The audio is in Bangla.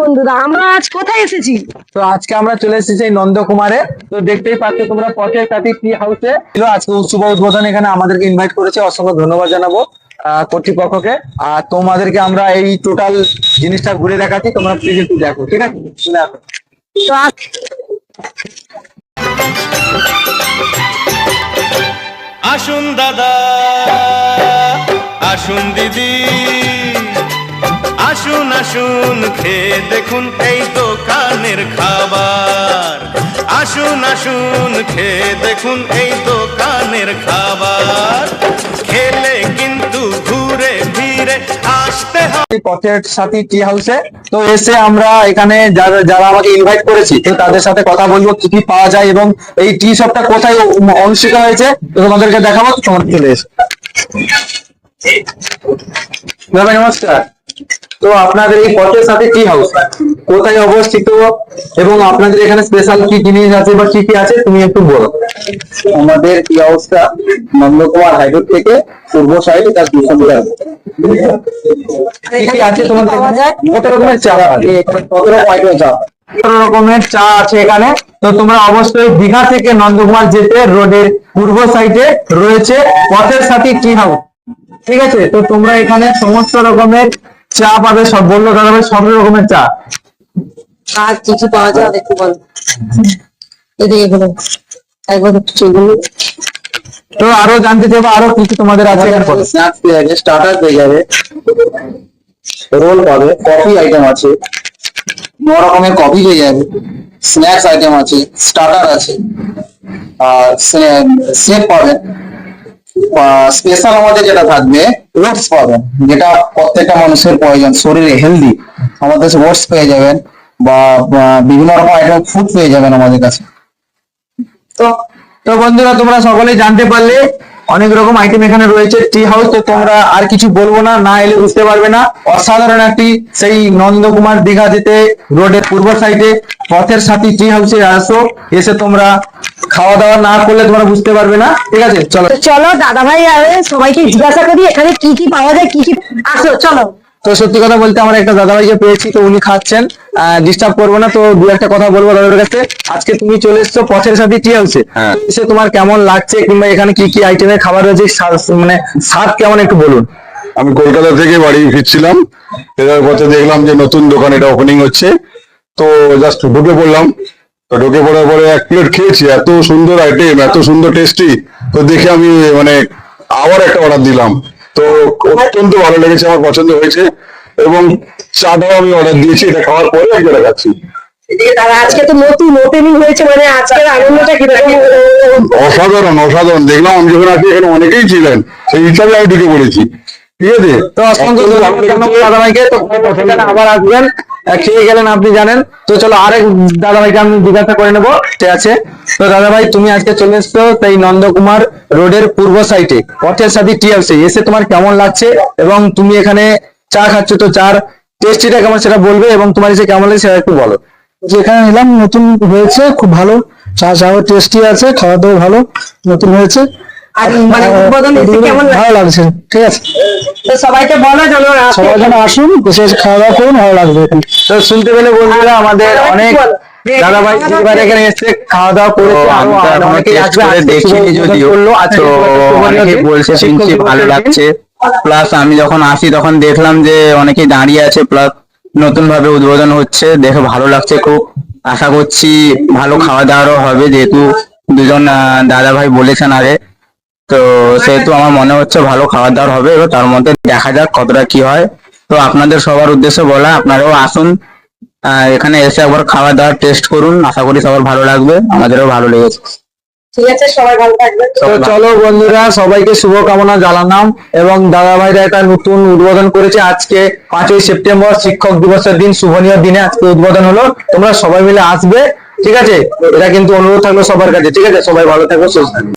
বন্ধুরা। আমরা আজ কোথায় এসেছি? তো আজকে আমরা চলে এসেছি নন্দকুমারে। তো দেখতেই পাচ্ছ তোমরা পথের কাটি টি হাউসে আজকে শুভ উদ্বোধন এখানে আমাদেরকে ইনভাইট করেছে অসংখ্য ধন্যবাদ জানাব কর্তৃপক্ষকে। আর তোমাদেরকে আমরা এই টোটাল জিনিসটা ঘুরে দেখাচ্ছি তোমরা প্লিজ একটু দেখো ঠিক আছে? চলে আসো। আসুন দাদা আসুন দিদি। আসুন আসুন, খেয়ে দেখুন এই দোকানের খাবার। আসুন আসুন, খেয়ে দেখুন এই দোকানের খাবার। খেলে কিন্তু ঘুরে ফিরে আসতে হবে। পথের সাথী টি হাউসে তো এসে আমরা এখানে যারা যারা আমাকে ইনভাইট করেছি, তো তাদের সাথে কথা বলব, কি কি পাওয়া যায় এবং এই টি শপটা কোথায় অনুষ্ঠিত হয়েছে, তো তোমাদেরকে দেখাবো, তোমরা চলে এসো। নমস্কার। তো আপনাদের এই পথের সাথে টি হাউস কোথায় অবস্থিত? এবং আপনাদের এখানে স্পেশাল কি জিনিস আছে বা কি কি আছে? তুমি একটু বলো। আমাদের টি হাউসটা নন্দকুমার হাইরোড থেকে পূর্ব সাইডে তার দুশো মিটার। কি কি আছে তোমাদের? কত রকমের চা আছে? কত রকম আইটেম চা রকমের চা আছে এখানে? তো তোমরা অবশ্যই দীঘা থেকে নন্দকুমার যেতে রোডের পূর্ব সাইডে রয়েছে পথের সাথী টি হাউস ঠিক আছে? তো তোমরা এখানে সমস্ত রকমের চা পাবে সব বলল দাদা ভাই সব রকমের চা। আর কি কি পাওয়া যায় একটু বল। এদিকে বলো একবার একটু তো আরও জানতে চাইব আরও কি কি তোমাদের আছে এখানে স্ন্যাক্স পেয়ে যাবে স্টার্টার পেয়ে যাবে। রোল পাবে কফি আইটেম আছে। বড় রকমের কফি পেয়ে যাবে। স্ন্যাক্স আইটেম আছে স্টার্টার আছে। আর স্নেক পাবেন স্পেশাল আমাদের যেটা থাকবে ওটস পাবেন যেটা প্রত্যেকটা মানুষের প্রয়োজন, শরীরে হেলদি আমাদের কাছে ওটস পেয়ে যাবেন বা বিভিন্ন রকম আইটেম ফুড পেয়ে যাবেন আমাদের কাছে। তো তো বন্ধুরা, তোমরা সকলেই জানতে পারলে অনেক রকম আইটেম এখানে রয়েছে টি হাউস তো তোমরা আর কিছু বলব না না এলে বুঝতে পারবে না। অসাধারণ একটি সেই নন্দকুমার দীঘা যেতে রোডের পূর্ব সাইডে পথের সাথে টি হাউসে আসো, এসে তোমরা খাওয়া দাওয়া না করলে তোমরা বুঝতে পারবে না। ঠিক আছে, চলো। চলো দাদা ভাই সবাইকে জিজ্ঞাসা করি, এখানে কি কি পাওয়া যায়, কি কি আসো, চলো। তো সত্যি কথা বলতে আমার একটা দাদাভাইকে পেয়েছি তো উনি খাচ্ছেন। ডিস্টার্ব করব না তো দু একটা কথা বলব দাদার কাছে। আজকে তুমি চলে এসছো পথের সাথে টি হাউসে হ্যাঁ। এসে তোমার কেমন লাগছে কিংবা এখানে কি কি আইটেমের খাবার রয়েছে মানে স্বাদ কেমন একটু বলুন। আমি কলকাতা থেকে বাড়ি ফিরছিলাম ফেরার পথে দেখলাম যে নতুন দোকান এটা ওপেনিং হচ্ছে। তো জাস্ট ঢুকে পড়লাম। তো ঢুকে পড়ার পরে এক প্লেট খেয়েছি এত সুন্দর আইটেম এত সুন্দর টেস্টি তো দেখে আমি মানে আবার একটা অর্ডার দিলাম। তো অত্যন্ত ভালো লেগেছে আমার পছন্দ হয়েছে এবং চাটাও আমি অর্ডার দিয়েছি এটা খাওয়ার পরে আমি এটা খাচ্ছি আজকে তো নতুন ওপেনিং হয়েছে মানে আজকের আনন্দটা কীরকম অসাধারণ অসাধারণ। দেখলাম আমি যখন আসি এখানে অনেকেই ছিলেন সেই হিসাবে আমি ঢুকে পড়েছি। ঠিক আছে তো অসংখ্য লেগেছে। দাদাভাইকে? তো আবার আসবেন। খেয়ে গেলেন আপনি জানেন। তো চলো আরেক দাদাভাইকে আমি জিজ্ঞাসা করে নেব। ঠিক আছে। তো দাদাভাই তুমি আজকে চলে এসছো তাই নন্দকুমার রোডের পূর্ব সাইডে পথের সাথে টি হাউসে এসে তোমার কেমন লাগছে? এবং তুমি এখানে চা খাচ্ছ তো চার টেস্টিটা কেমন সেটা বলবে এবং তোমার এসে কেমন লাগে সেটা একটু বলো। যেখানে এলাম নতুন হয়েছে খুব ভালো। চা চাও টেস্টি আছে খাওয়া দাওয়া ভালো নতুন হয়েছে। আর মানে উদ্বোধন এসে কেমন লাগে? ভালো লাগছে? ঠিক আছে। তো সবাইকে বলো যেন। সবাই যেন আসুন এসে খাওয়া দাওয়া করুন ভালো লাগবে তো শুনতে পেলে বন্ধুরা আমাদের অনেক এখানে এসে খাওয়া দাওয়া আসবে, দেখিনি যদিও। তো শুভ বলছে শুনছি ভালো লাগছে। প্লাস আমি যখন আসি তখন দেখলাম যে অনেকেই দাঁড়িয়ে আছে প্লাস নতুন ভাবে উদ্বোধন হচ্ছে দেখে ভালো লাগছে খুব। আশা করছি ভালো খাওয়া দাওয়ারও হবে যেহেতু দুজন দাদা ভাই বলেছেন আগে। তো সেহেতু আমার মনে হচ্ছে ভালো খাওয়া দাওয়ার হবে এবার তার মধ্যে দেখা যাক কতটা কি হয়। তো আপনাদের সবার উদ্দেশ্যে বলা আপনারাও আসুন আহ, এখানে এসে একবার খাওয়া দাওয়ার টেস্ট করুন আশা করি সবার ভালো লাগবে আমাদেরও ভালো লেগেছে। ঠিক আছে সবাই ভালো থাকবেন। তো চলো বন্ধুরা সবাইকে শুভকামনা জানালাম এবং দাদা ভাইরা একটা নতুন উদ্বোধন করেছে আজকে পাঁচই সেপ্টেম্বর শিক্ষক দিবসের দিন শুভনীয় দিনে আজকে উদ্বোধন হলো। তোমরা সবাই মিলে আসবে ঠিক আছে? এটা কিন্তু অনুরোধ থাকল সবার কাছে ঠিক আছে? সবাই ভালো থাকবে সুস্থ থাকবে